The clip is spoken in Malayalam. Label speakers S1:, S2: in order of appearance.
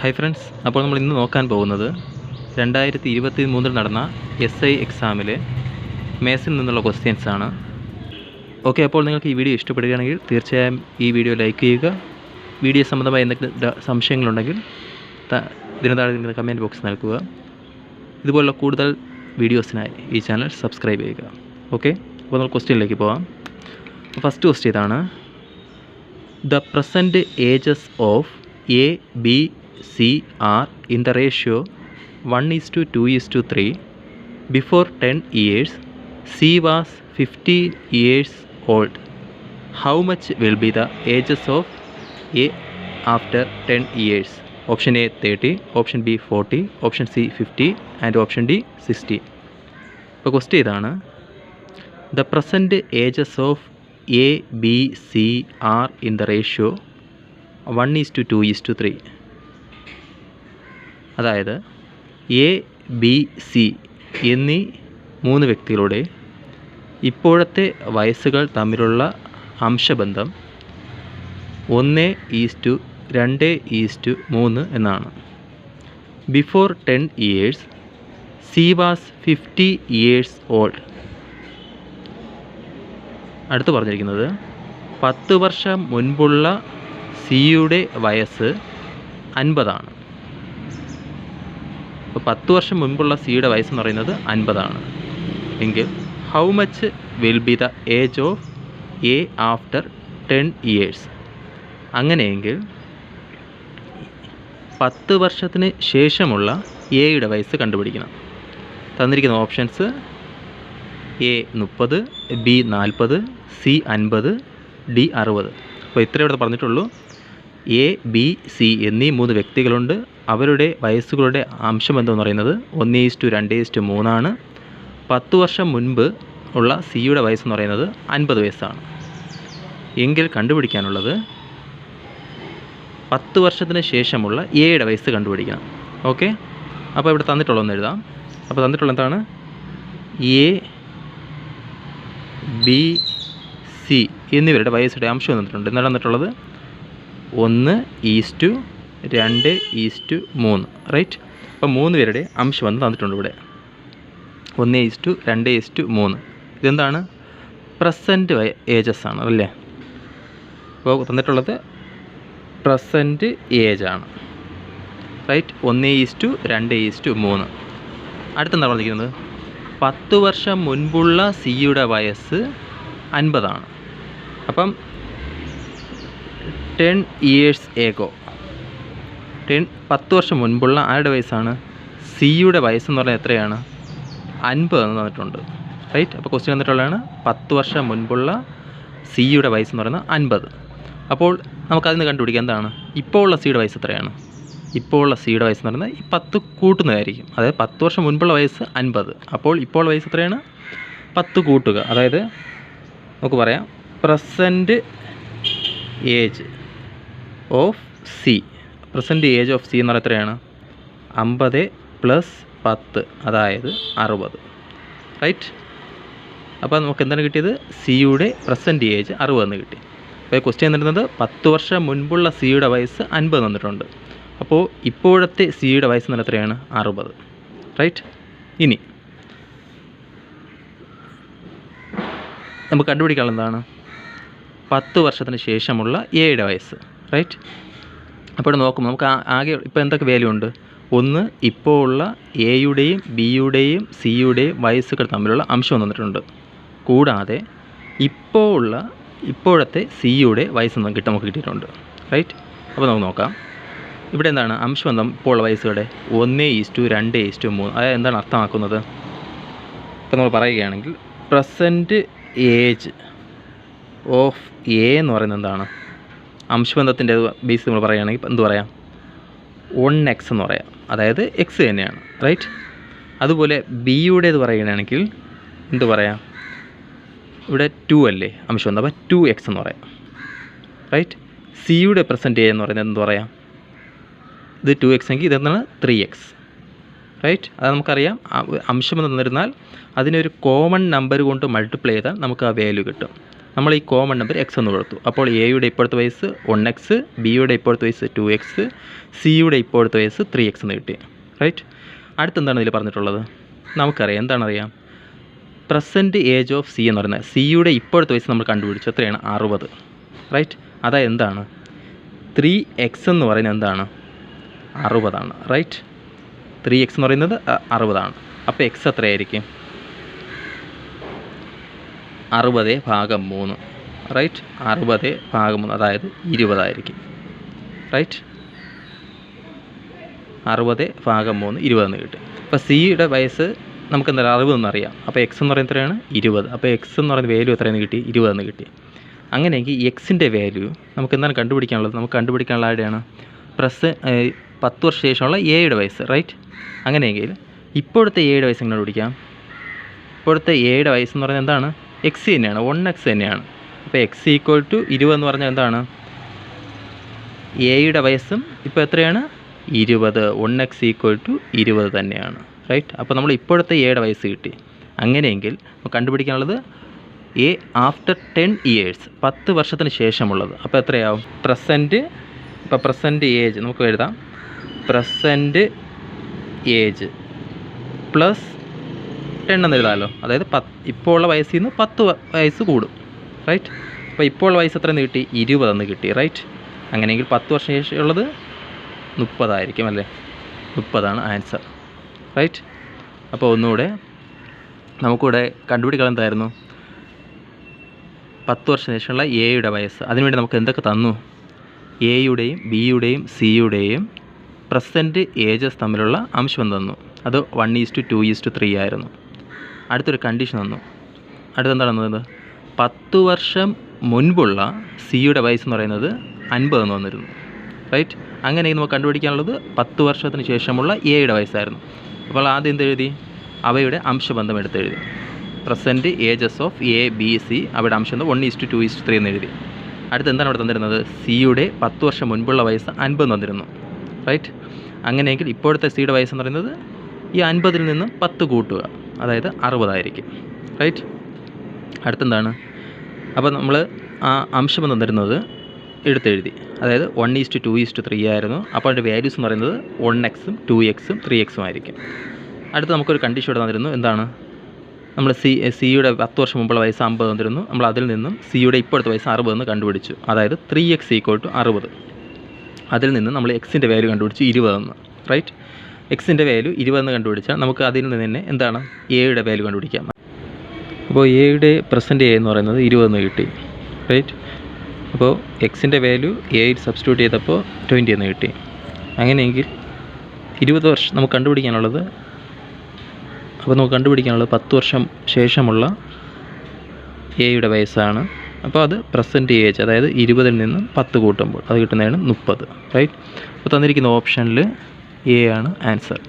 S1: ഹായ് ഫ്രണ്ട്സ് അപ്പോൾ നമ്മൾ ഇന്ന് നോക്കാൻ പോകുന്നത് രണ്ടായിരത്തി ഇരുപത്തി മൂന്നിൽ നടന്ന എസ് ഐ എക്സാമിലെ മേസിൽ നിന്നുള്ള ക്വസ്റ്റ്യൻസ് ആണ്. ഓക്കെ അപ്പോൾ നിങ്ങൾക്ക് ഈ വീഡിയോ ഇഷ്ടപ്പെടുകയാണെങ്കിൽ തീർച്ചയായും ഈ വീഡിയോ ലൈക്ക് ചെയ്യുക. വീഡിയോ സംബന്ധമായ എന്തെങ്കിലും സംശയങ്ങളുണ്ടെങ്കിൽ ഇതിന് താഴെ നിങ്ങൾ കമന്റ് ബോക്സ് നൽകുക. ഇതുപോലുള്ള കൂടുതൽ വീഡിയോസിനായി ഈ ചാനൽ സബ്സ്ക്രൈബ് ചെയ്യുക. ഓക്കെ അപ്പോൾ നമ്മൾ ക്വസ്റ്റ്യനിലേക്ക് പോവാം. ഫസ്റ്റ് ക്വസ്റ്റ്യൻ ഇതാണ്. The present ages of A B C are in the ratio one is to two is to three before ten years C was fifty years old how much will be the ages of A after ten years option A thirty option B forty option C fifty and option D sixty അപ്പോൾ ക്വസ്റ്റ്യൻ ഇതാണ്. The present ages of A B C are in the ratio one is to two is to three അതായത് എ ബി സി എന്നീ മൂന്ന് വ്യക്തികളുടെ ഇപ്പോഴത്തെ വയസ്സുകൾ തമ്മിലുള്ള അംശബന്ധം ഒന്ന് ഈസ് ടു രണ്ട് ഈസ് ടു മൂന്ന് എന്നാണ്. Before ten years C was fifty years old അടുത്ത് പറഞ്ഞിരിക്കുന്നത് പത്ത് വർഷം മുൻപുള്ള സിയുടെ വയസ്സ് അൻപതാണ്. അപ്പോൾ പത്ത് വർഷം മുൻപുള്ള സിയുടെ വയസ്സ് എന്ന് പറയുന്നത് അൻപതാണ്. എങ്കിൽ how much will be the age of A after ten years അങ്ങനെയെങ്കിൽ പത്ത് വർഷത്തിന് ശേഷമുള്ള എയുടെ വയസ്സ് കണ്ടുപിടിക്കണം. തന്നിരിക്കുന്ന ഓപ്ഷൻസ് എ മുപ്പത് ബി നാൽപ്പത് സി അൻപത് ഡി അറുപത്. അപ്പോൾ ഇത്രയും ഇവിടെ പറഞ്ഞിട്ടുള്ളൂ. എ ബി സി എന്നീ മൂന്ന് വ്യക്തികളുണ്ട്. അവരുടെ വയസ്സുകളുടെ അംശം എന്തെന്ന് പറയുന്നത്? ഒന്ന് ഈസ്റ്റു രണ്ട് ഈസ്റ്റു മൂന്നാണ്. പത്ത് വർഷം മുൻപ് ഉള്ള സിയുടെ വയസ്സെന്ന് പറയുന്നത് അൻപത് വയസ്സാണ്. എങ്കിൽ കണ്ടുപിടിക്കാനുള്ളത് പത്ത് വർഷത്തിന് ശേഷമുള്ള എയുടെ വയസ്സ് കണ്ടുപിടിക്കണം. ഓക്കെ? അപ്പോൾ ഇവിടെ തന്നിട്ടുള്ളതെന്ന് എഴുതാം. അപ്പോൾ തന്നിട്ടുള്ള എന്താണ് എ ബി സി എന്നിവരുടെ വയസ്സുടെ അംശം തന്നിട്ടുണ്ട് എന്താണ് തന്നിട്ടുള്ളത് ഒന്ന് ഈസ്റ്റു രണ്ട് ഈസ്റ്റു മൂന്ന്. റൈറ്റ് അപ്പോൾ മൂന്ന് പേരുടെ അംശം വന്ന് തന്നിട്ടുണ്ട് ഇവിടെ. ഒന്ന് ഈസ്റ്റു രണ്ട് ഈസ്റ്റു മൂന്ന്. ഇതെന്താണ്? പ്രസന്റ് ഏജസ് ആണ് അല്ലേ? അപ്പോൾ തന്നിട്ടുള്ളത് പ്രസന്റ് ഏജ് ആണ്. റൈറ്റ് ഒന്ന് ഈസ്റ്റു രണ്ട് ഈസ്റ്റു മൂന്ന്. അടുത്തെന്താണ് പറഞ്ഞിരിക്കുന്നത്? പത്ത് വർഷം മുൻപുള്ള സിയുടെ വയസ്സ് അൻപതാണ്. അപ്പം ടെൻ ഇയേഴ്സ് ഏഗോ ടെൻ പത്ത് വർഷം മുൻപുള്ള ആരുടെ വയസ്സാണ്? സിയുടെ വയസ്സെന്ന് പറഞ്ഞാൽ എത്രയാണ്? അൻപത് എന്ന് തന്നിട്ടുണ്ട് റൈറ്റ് അപ്പോൾ ക്വസ്റ്റ്യൻ തന്നിട്ടുള്ളതാണ് പത്ത് വർഷം മുൻപുള്ള സിയുടെ വയസ്സെന്ന് പറയുന്നത് അൻപത്. അപ്പോൾ നമുക്കതിൽ നിന്ന് കണ്ടുപിടിക്കാം എന്താണ്? ഇപ്പോൾ ഉള്ള സിയുടെ വയസ്സ് എത്രയാണ്? ഇപ്പോൾ ഉള്ള സിയുടെ വയസ്സ് എന്ന് പറയുന്നത് ഈ പത്ത് കൂട്ടുന്നതായിരിക്കും. അതായത് പത്ത് വർഷം മുൻപുള്ള വയസ്സ് അൻപത്. അപ്പോൾ ഇപ്പോൾ വയസ്സ് എത്രയാണ്? പത്ത് കൂട്ടുക. അതായത് നമുക്ക് പറയാം. Present age of C present age of C എന്ന് പറയുന്നത് എത്രയാണ്? അമ്പത് പ്ലസ് പത്ത്. അതായത് അറുപത്. റൈറ്റ് അപ്പോൾ നമുക്ക് എന്താണ് കിട്ടിയത്? സിയുടെ പ്രസന്റ് ഏജ് അറുപതെന്ന് കിട്ടി. അപ്പോൾ ക്വസ്റ്റ്യൻ തരുന്നത് പത്ത് വർഷം മുൻപുള്ള സിയുടെ വയസ്സ് അൻപത് തന്നിട്ടുണ്ട് അപ്പോൾ ഇപ്പോഴത്തെ സിയുടെ വയസ്സ് നില എത്രയാണ്? അറുപത്. റൈറ്റ് ഇനി. നമുക്ക് കണ്ടുപിടിക്കാനുള്ള എന്താണ്? പത്ത് വർഷത്തിന് ശേഷമുള്ള എയുടെ വയസ്സ്. റൈറ്റ് അപ്പോൾ നോക്കുമ്പോൾ നമുക്ക് ആകെ ഇപ്പോൾ എന്തൊക്കെ വാല്യൂ ഉണ്ട്? ഒന്ന് ഇപ്പോൾ ഉള്ള എയുടെയും ബിയുടെയും സിയുടെയും വയസ്സുകൾ തമ്മിലുള്ള അംശം വന്നിട്ടുണ്ട് കൂടാതെ ഇപ്പോൾ ഉള്ള ഇപ്പോഴത്തെ സിയുടെ വയസ്സ് നമുക്ക് കിട്ടും നമുക്ക് കിട്ടിയിട്ടുണ്ട്. റൈറ്റ് അപ്പോൾ നമുക്ക് നോക്കാം. ഇവിടെ എന്താണ് അംശബന്ധം ഇപ്പോൾ വയസ്സുകളുടെ ഒന്ന് ഈസ്റ്റു രണ്ട് ഈസ്റ്റു മൂന്ന് അതായത് എന്താണ് അർത്ഥമാക്കുന്നത്? ഇപ്പം നമ്മൾ പറയുകയാണെങ്കിൽ പ്രസന്റ് ഏജ് ഓഫ് എ എന്ന് പറയുന്നത് എന്താണ്? അംശബന്ധത്തിന്റെ ബേസ് നമ്മൾ പറയുകയാണെങ്കിൽ എന്ത് പറയാം? വൺ എക്സ് എന്ന് പറയാം. അതായത് എക്സ് തന്നെയാണ് റൈറ്റ് അതുപോലെ ബിയുടേത് പറയുകയാണെങ്കിൽ എന്ത് പറയാം? ഇവിടെ ടു അല്ലേ? അംശബന്ധം അപ്പം ടു എക്സ് എന്ന് പറയാം റൈറ്റ് സിയുടെ പ്രസന്റ് എന്ന് പറയുന്നത് എന്ത് പറയാം? ഇത് ടു എക്സ് എങ്കിൽ ഇതെന്താണ്? ത്രീ എക്സ് റൈറ്റ് അത് നമുക്കറിയാം. അംശം തന്നിരുന്നാൽ അതിനൊരു കോമൺ നമ്പർ കൊണ്ട് മൾട്ടിപ്ലൈ ചെയ്താൽ നമുക്ക് ആ വാല്യൂ കിട്ടും. നമ്മൾ ഈ കോമൺ നമ്പർ എക്സ് എന്ന് കൊടുത്തു. അപ്പോൾ എയുടെ ഇപ്പോഴത്തെ വയസ്സ് വൺ എക്സ് ബിയുടെ ഇപ്പോഴത്തെ വയസ്സ് ടു എക്സ് സിയുടെ ഇപ്പോഴത്തെ വയസ്സ് ത്രീ എക്സ് എന്ന് കിട്ടി. റൈറ്റ് അടുത്തെന്താണ് ഇതിൽ പറഞ്ഞിട്ടുള്ളത്? നമുക്കറിയാം. എന്താണറിയാം? പ്രസന്റ് ഏജ് ഓഫ് സി എന്ന് പറയുന്നത്. സിയുടെ ഇപ്പോഴത്തെ വയസ്സ് നമ്മൾ കണ്ടുപിടിച്ചു. എത്രയാണ്? അറുപത്. റൈറ്റ് അതായത് എന്താണ്? ത്രീ എക്സ് എന്ന് പറയുന്നത് എന്താണ്? അറുപതാണ് റൈറ്റ് ത്രീ എക്സ് എന്ന് പറയുന്നത് അറുപതാണ്. അപ്പോൾ എക്സ് എത്രയായിരിക്കും? അറുപത് ഭാഗം മൂന്ന് റൈറ്റ് അറുപത് ഭാഗം മൂന്ന് അതായത് ഇരുപതായിരിക്കും റൈറ്റ് അറുപത് ഭാഗം മൂന്ന് ഇരുപതെന്ന് കിട്ടും. അപ്പോൾ സിയുടെ വയസ്സ് നമുക്ക് എന്താ അറുപതെന്ന് അറിയാം അപ്പോൾ എക്സ് എന്ന് പറയുന്നത് എത്രയാണ്? ഇരുപത്. അപ്പോൾ എക്സ് എന്ന് പറയുന്ന വാല്യൂ എത്രയെന്ന് കിട്ടി? ഇരുപതെന്ന് കിട്ടി. അങ്ങനെയെങ്കിൽ എക്സിന്റെ വാല്യൂ നമുക്ക് എന്താണ് കണ്ടുപിടിക്കാനുള്ളത്? നമുക്ക് കണ്ടുപിടിക്കാനുള്ള ആരുടെയാണ്? പ്രസ് പത്ത് വർഷം ശേഷമുള്ള എയുടെ വയസ്സ് റൈറ്റ് അങ്ങനെയെങ്കിൽ ഇപ്പോഴത്തെ എയുടെ വയസ്സ് എങ്ങനെ പിടിക്കാം? ഇപ്പോഴത്തെ എയുടെ വയസ്സ് എന്ന് പറഞ്ഞാൽ എന്താണ്? എക്സ് തന്നെയാണ് വൺ എക്സ് തന്നെയാണ്. അപ്പോൾ എക്സ് ഈക്വൽ ടു ഇരുപത് എന്ന് പറഞ്ഞാൽ എന്താണ്? എയുടെ വയസ്സും ഇപ്പോൾ എത്രയാണ്? ഇരുപത്. വൺ എക്സ് ഈക്വൽ ടു ഇരുപത് തന്നെയാണ് റൈറ്റ് അപ്പോൾ നമ്മൾ ഇപ്പോഴത്തെ എയുടെ വയസ്സ് കിട്ടി. അങ്ങനെയെങ്കിൽ കണ്ടുപിടിക്കാനുള്ളത് എ ആഫ്റ്റർ ടെൻ ഇയേഴ്സ് പത്ത് വർഷത്തിന് ശേഷമുള്ളത്. അപ്പോൾ എത്രയാവും? പ്രസന്റ് ഇപ്പോൾ പ്രസന്റ് ഏജ് നമുക്ക് എഴുതാം. പ്രസന്റ് ഏജ് പ്ലസ് ടെൻ എന്ന് എഴുതാമല്ലോ അതായത് പത്ത് ഇപ്പോൾ ഉള്ള വയസ്സിൽ നിന്ന് പത്ത് വയസ്സ് കൂടും റൈറ്റ് അപ്പോൾ ഇപ്പോൾ ഉള്ള വയസ്സ് എത്ര കിട്ടി? ഇരുപതെന്ന് കിട്ടി റൈറ്റ് അങ്ങനെയെങ്കിൽ പത്ത് വർഷം ശേഷമുള്ളത് മുപ്പതായിരിക്കും അല്ലേ? മുപ്പതാണ് ആൻസർ റൈറ്റ് അപ്പോൾ ഒന്നുകൂടെ നമുക്കിവിടെ കണ്ടുപിടിക്കാൻ എന്തായിരുന്നു? പത്ത് വർഷം ശേഷമുള്ള എയുടെ വയസ്സ് അതിനുവേണ്ടി നമുക്ക് എന്തൊക്കെ തന്നു? എയുടെയും ബിയുടെയും സിയുടെയും പ്രസന്റ് ഏജസ് തമ്മിലുള്ള അംശം തന്നു. അത് one is to two is to three ആയിരുന്നു. അടുത്തൊരു കണ്ടീഷൻ തന്നു അടുത്തെന്താണ് തന്നത് പത്ത് വർഷം മുൻപുള്ള സിയുടെ വയസ്സ് എന്ന് പറയുന്നത് അൻപത് എന്ന് വന്നിരുന്നു. റൈറ്റ് അങ്ങനെ നമുക്ക് കണ്ടുപിടിക്കാനുള്ളത് പത്ത് വർഷത്തിന് ശേഷമുള്ള എയുടെ വയസ്സായിരുന്നു. അപ്പോൾ ആദ്യം എന്ത് എഴുതി? അവയുടെ അംശബന്ധം എടുത്തെഴുതി present ages of A B C അവയുടെ അംശം one is to two is to three എന്ന് എഴുതി. അടുത്ത് എന്താണ് അവിടെ തന്നിരുന്നത്? സിയുടെ പത്ത് വർഷം മുൻപുള്ള വയസ്സ് അൻപത് തന്നിരുന്നു റൈറ്റ് അങ്ങനെയെങ്കിൽ ഇപ്പോഴത്തെ സിയുടെ വയസ്സെന്ന് പറയുന്നത് ഈ അൻപതിൽ നിന്ന് പത്ത് കൂട്ടുക. അതായത് അറുപതായിരിക്കും. റൈറ്റ് അടുത്തെന്താണ്? അപ്പോൾ നമ്മൾ ആ അംശം തന്നിരുന്നത് എടുത്തെഴുതി. അതായത് one is to two is to three ആയിരുന്നു. അപ്പോൾ അതിന്റെ വാല്യൂസ് എന്ന് പറയുന്നത് വൺ എക്സും ടു എക്സും ത്രീ എക്സും ആയിരിക്കും. അടുത്ത് നമുക്കൊരു കണ്ടീഷൻ ഇവിടെ തന്നിരുന്നു. എന്താണ്? നമ്മൾ സി സിയുടെ പത്ത് വർഷം മുമ്പുള്ള വയസ്സ് അമ്പത് തന്നിരുന്നു. നമ്മൾ അതിൽ നിന്നും സിയുടെ ഇപ്പോഴത്തെ വയസ്സ് അറുപതെന്ന് കണ്ടുപിടിച്ചു. അതായത് ത്രീ എക്സ് ഈക്വൽ ടു അറുപത്. അതിൽ നിന്ന് നമ്മൾ എക്സിന്റെ വാല്യൂ കണ്ടുപിടിച്ചു ഇരുപതെന്ന് റൈറ്റ് എക്സിന്റെ വാല്യൂ ഇരുപതെന്ന് കണ്ടുപിടിച്ചാൽ നമുക്ക് അതിൽ നിന്ന് തന്നെ എന്താണ്? എയുടെ വാല്യൂ കണ്ടുപിടിക്കാം. അപ്പോൾ എയുടെ പ്രസന്റ് എ എന്ന് പറയുന്നത് ഇരുപതെന്ന് കിട്ടി റൈറ്റ് അപ്പോൾ എക്സിന്റെ വാല്യൂ എയിൽ സബ്സ്റ്റിറ്റ്യൂട്ട് ചെയ്തപ്പോൾ ട്വന്റി എന്ന് കിട്ടി. അങ്ങനെയെങ്കിൽ ഇരുപത് വർഷം നമുക്ക് കണ്ടുപിടിക്കാനുള്ളത് അപ്പോൾ നമുക്ക് കണ്ടുപിടിക്കാനുള്ളത് പത്ത് വർഷം ശേഷമുള്ള എയുടെ വയസ്സാണ് അപ്പോൾ അത് പ്രസന്റ് ഏജ് അതായത് ഇരുപതിൽ നിന്ന് പത്ത് കൂട്ടുമ്പോൾ അത് കിട്ടുന്നതാണ് മുപ്പത് റൈറ്റ് അപ്പോൾ തന്നിരിക്കുന്ന ഓപ്ഷനിൽ എ ആണ് ആൻസർ